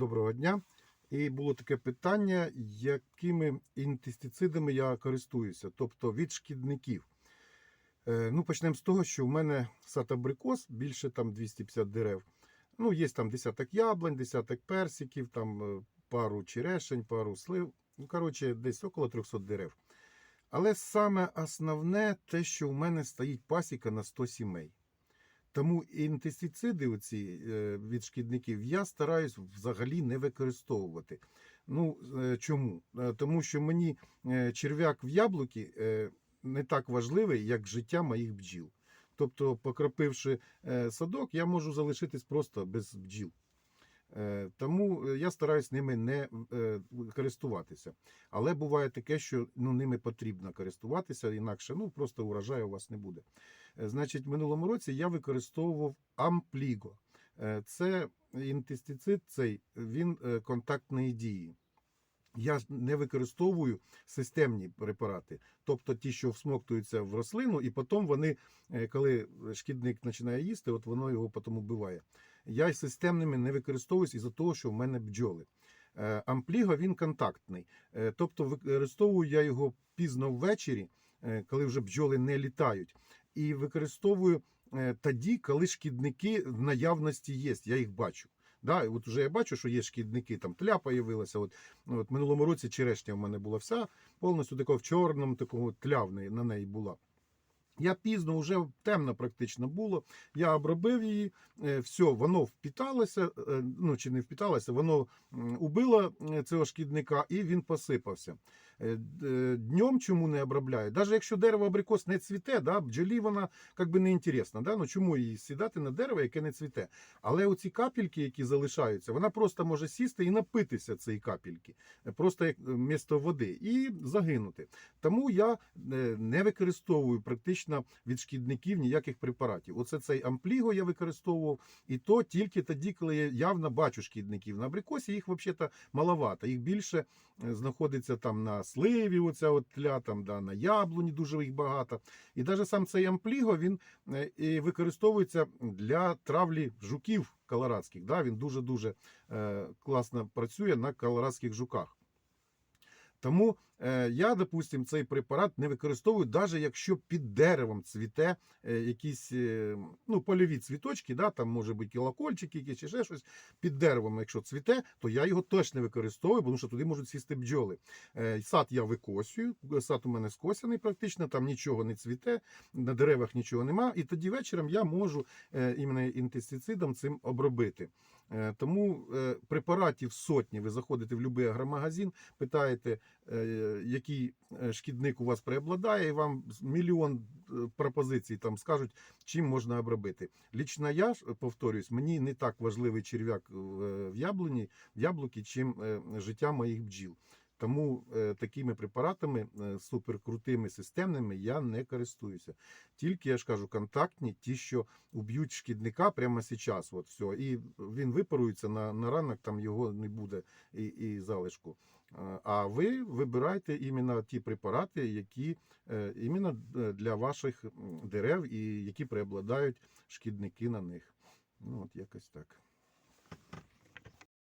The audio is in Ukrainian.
Доброго дня. І було таке питання, якими інтестицидами я користуюся, тобто від шкідників. Е, Ну, почнемо з того, що в мене сад абрикос, більше там 250 дерев. Ну, є там десяток яблунь, десяток персиків, там е, пару черешень, пару слив. Ну, коротше, десь около 300 дерев. Але саме основне те, що в мене стоїть пасіка на 100 сімей. Тому інтестициди оці е, від шкідників я стараюсь взагалі не використовувати. Ну е, чому? Е, Тому що мені черв'як в яблукі е, не так важливий, як життя моїх бджіл. Тобто, покропивши садок, я можу залишитись просто без бджіл. Е, Тому е, я стараюсь ними не е, користуватися. Але буває таке, що ну, ними потрібно користуватися, інакше ну, просто урожаю у вас не буде. Значить, в минулому році я використовував ампліго. Це інтестицид, цей він контактної дії. Я не використовую системні препарати, тобто ті, що всмоктуються в рослину, і потім вони, е, коли шкідник починає їсти, от воно його потім убиває. Я системними не використовуюсь із-за того, що в мене бджоли. Е, Ампліго він контактний, Е, тобто використовую я його пізно ввечері, коли вже бджоли не літають, і використовую тоді, коли шкідники в наявності є, я їх бачу. Да, і от вже я бачу, що є шкідники, там тля появилася. От, ну, от минулому році черешня в мене була вся повністю такого в чорному, такого тля в неї, на неї була. Я пізно, вже темно практично було. Я обробив її, е, все, воно впіталося, е, ну чи не впіталося, воно убило е, цього шкідника і він посипався. Днем чому не обробляю? Навіть якщо дерево абрикос не цвіте, да, бджолі вона як би не інтересна. Да? Ну, чому її сідати на дерево, яке не цвіте? Але оці капельки, які залишаються, вона просто може сісти і напитися цієї капельки, просто як місто води, і загинути. Тому я не використовую практично від шкідників ніяких препаратів. Оце цей ампліго я використовував, і то тільки тоді, коли я явно бачу шкідників. На абрикосі їх взагалі маловато. Їх більше е, знаходиться там на сливі, оця от тля, там, да, на яблуні дуже їх багато. І навіть сам цей ампліго він е, і використовується для травлі жуків колорадських. Да? Він дуже-дуже е, класно працює на колорадських жуках. Тому е, я, допустим, цей препарат не використовую, навіть якщо під деревом цвіте е, якісь е, ну, польові цвіточки, да, там може бути колокольчики, якісь чи ще щось. Під деревом, якщо цвіте, то я його теж не використовую, тому що туди можуть сісти бджоли. Сад я викосюю, сад у мене скосяний практично, там нічого не цвіте, на деревах нічого нема. І тоді вечором я можу іменно інтестицидом цим обробити. Е, тому е, препаратів сотні. Ви заходите в будь-який агромагазин, питаєте, е, який шкідник у вас преобладає, і вам мільйон пропозицій там скажуть, чим можна обробити. Лічно я повторюсь, мені не так важливий черв'як в яблуні, в яблуки, чим життя моїх бджіл. Тому е, такими препаратами е, суперкрутими системними я не користуюся. Тільки я ж кажу, контактні, ті, що уб'ють шкідника прямо зараз. От все. І він випарується на, на ранок, там його не буде і, і залишку. Е, А ви вибирайте іменно ті препарати, які іменно для ваших дерев і які преобладають шкідники на них. Ну, от якось так.